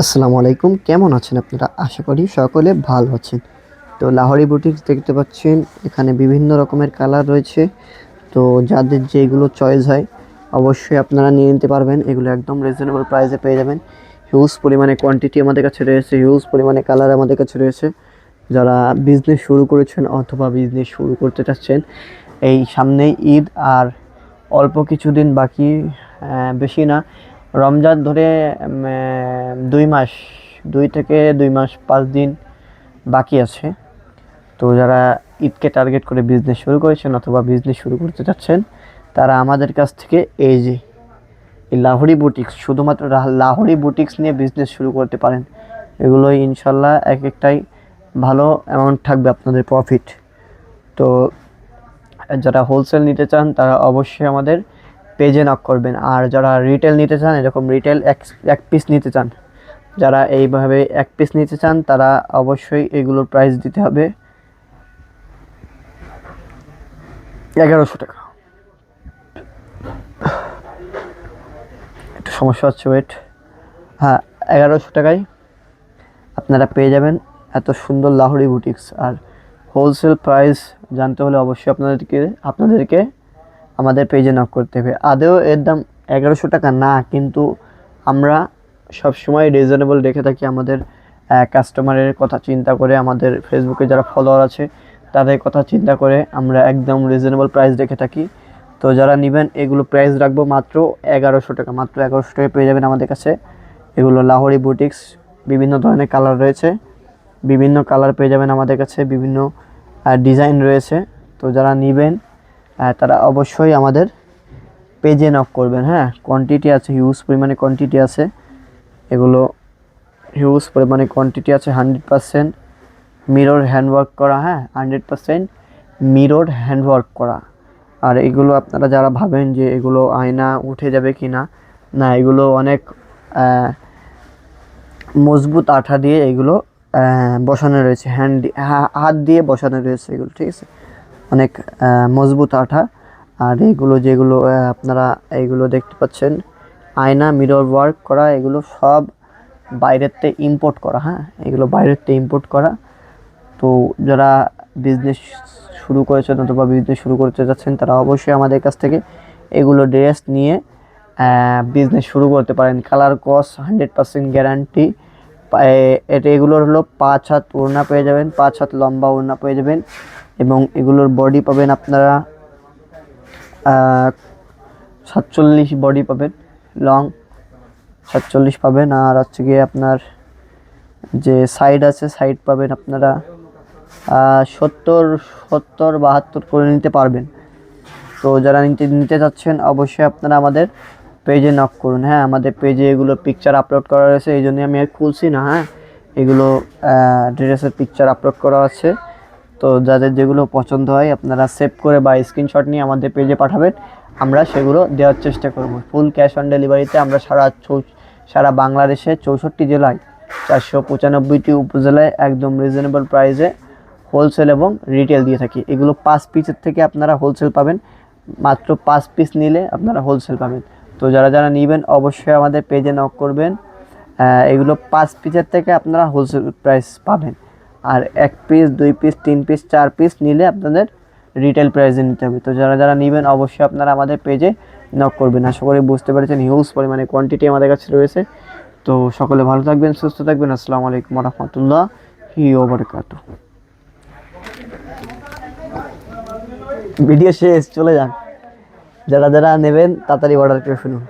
আসসালামু আলাইকুম। কেমন আছেন আপনারা? আশা করি সকলে ভালো আছেন। তো লাহোরি বুটিক্স দেখতে পাচ্ছেন, এখানে বিভিন্ন রকমের কালার রয়েছে। তো যাদের যেগুলো চয়েস হয়, অবশ্যই আপনারা নিয়ে নিতে পারবেন। এগুলো একদম রিজনেবল প্রাইসে পেয়ে যাবেন। হিউজ পরিমাণে কোয়ান্টিটি আমাদের কাছে রয়েছে হিউজ পরিমাণে কালার আমাদের কাছে রয়েছে। যারা বিজনেস শুরু করেছেন অথবা বিজনেস শুরু করতে চাচ্ছেন, এই সামনেই ঈদ আর অল্প কিছুদিন বাকি বেশি না। রমজান ধরে দুই মাস, দুই থেকে দুই মাস পাঁচ দিন বাকি আছে। তো যারা ঈদকে টার্গেট করে বিজনেস শুরু করেছেন অথবা বিজনেস শুরু করতে চাচ্ছেন, তারা আমাদের কাছ থেকে এই যে, এই লাহোরি বুটিক্স শুধুমাত্র লাহোরি বুটিক্স নিয়ে বিজনেস শুরু করতে পারেন। এগুলো ইনশাল্লাহ এক একটাই ভালো অ্যামাউন্ট থাকবে আপনাদের প্রফিট তো যারা হোলসেল নিতে চান, তারা অবশ্যই আমাদের পেজে নক করবেন। আর যারা রিটেল নিতে চান, এরকম রিটেল এক এক পিস নিতে চান, যারা এইভাবে এক পিস নিতে চান, তারা অবশ্যই এগুলোর প্রাইস দিতে হবে এগারোশো টাকা। একটু সমস্যা হচ্ছে ওয়েট হ্যাঁ এগারোশো টাকায় আপনারা পেয়ে যাবেন এত সুন্দর লাহোরি বুটিক্স আর হোলসেল প্রাইস জানতে হলে অবশ্যই আপনাদেরকে আপনাদেরকে আমাদের পেজে নক করতে হবে। আদেও এর দাম এগারোশো টাকা না, কিন্তু আমরা সবসময় রিজনেবল রেখে থাকি আমাদের কাস্টমারের কথা চিন্তা করে, আমাদের ফেসবুকে যারা ফলোয়ার আছে, তাদের কথা চিন্তা করে আমরা একদম রিজনেবল প্রাইস রেখে থাকি। তো যারা নেবেন, এগুলো প্রাইস রাখব মাত্র এগারোশো টাকা। মাত্র এগারোশো টাকা পেয়ে যাবেন আমাদের কাছে। এগুলো লাহোরি বুটিক্স বিভিন্ন ধরনের কালার রয়েছে। বিভিন্ন কালার পেয়ে যাবেন আমাদের কাছে, বিভিন্ন ডিজাইন রয়েছে। তো যারা নেবেন তারা অবশ্যই আমাদের পেজে নক করবেন হ্যাঁ? কোয়ান্টিটি আছে হিউজ পরিমাণে কোয়ান্টিটি আছে। এগুলো হিউজ পরিমাণে কোয়ান্টিটি আছে হান্ড্রেড পারসেন্ট মিরর হ্যান্ডওয়ার্ক করা হ্যাঁ? হান্ড্রেড পারসেন্ট মিরর হ্যান্ডওয়ার্ক করা। আর এগুলো আপনারা যারা ভাবেন যে এগুলো আয়না উঠে যাবে কি না না এগুলো অনেক মজবুত আঠা দিয়ে এগুলো বসানো রয়েছে হ্যান্ড হাত দিয়ে বসানো রয়েছে এগুলো, ঠিক আছে? অনেক মজবুত আঠা। আর এগুলো যেগুলো আপনারা এইগুলো দেখতে পাচ্ছেন, আয়না মিরর ওয়ার্ক করা, এগুলো সব বাইরেতে ইম্পোর্ট করা হ্যাঁ? এগুলো বাইরেতে ইম্পোর্ট করা। তো যারা বিজনেস শুরু করেছেন অথবা বিজনেস শুরু করতে যাচ্ছেন, তারা অবশ্যই আমাদের কাছ থেকে এগুলো ড্রেস নিয়ে বিজনেস শুরু করতে পারেন। কালার কস হান্ড্রেড পার্সেন্ট গ্যারান্টি এটা এগুলোর হলো পাঁচ হাত ওড়না পেয়ে যাবেন, পাঁচ হাত লম্বা ওড়না পেয়ে যাবেন। এবং এগুলোর বডি পাবেন আপনারা সাতচল্লিশ বডি পাবেন লং সাতচল্লিশ পাবেন, আর হচ্ছে গিয়ে আপনার যে সাইড আছে সাইড পাবেন আপনারা সত্তর সত্তর বাহাত্তর করে নিতে পারবেন। তো যারা নিতে নিতে চাচ্ছেন, অবশ্যই আপনারা আমাদের পেজে নক করুন। হ্যাঁ আমাদের পেজে এগুলো পিকচার আপলোড করা রয়েছে এই জন্যই আমি আর খুলছি না হ্যাঁ। এগুলো ড্রেসের পিকচার আপলোড করা আছে। তো যাদের যেগুলো পছন্দ হয়, আপনারা সেভ করে বা স্ক্রিনশট নিয়ে আমাদের পেজে পাঠাবেন। আমরা সেগুলো দেওয়ার চেষ্টা করব। ফুল ক্যাশ অন ডেলিভারিতে আমরা সারা সারা বাংলাদেশে চৌষট্টি জেলায়, চারশো পঁচানব্বইটি উপজেলায় একদম রিজনেবল প্রাইসে হোলসেল এবং রিটেল দিয়ে থাকি। এগুলো পাঁচ পিসের থেকে আপনারা হোলসেল পাবেন। মাত্র পাঁচ পিস নিলে আপনারা হোলসেল পাবেন। তো যারা যারা নেবেন, অবশ্যই আমাদের পেজে নক করবেন। এগুলো পাঁচ পিসের থেকে আপনারা হোলসেল প্রাইস পাবেন। আর এক পিস দুই পিস তিন পিস চার পিস নিলে আপনাদের রিটেল প্রাইসে নিতে হবে। তো যারা যারা নেবেন, অবশ্যই আপনারা আমাদের পেজে নক করবেন। আশা করি বুঝতে পেরেছেন হিউজ পরিমাণে কোয়ান্টিটি আমাদের কাছে রয়েছে। তো সকলে ভালো থাকবেন, সুস্থ থাকবেন। আসসালামু আলাইকুম রহমতুল্লাহ হি ওবরকাত ভিডিও শেষ, চলে যান। যারা যারা নেবেন, তাড়াতাড়ি অর্ডার করে ফেলুন।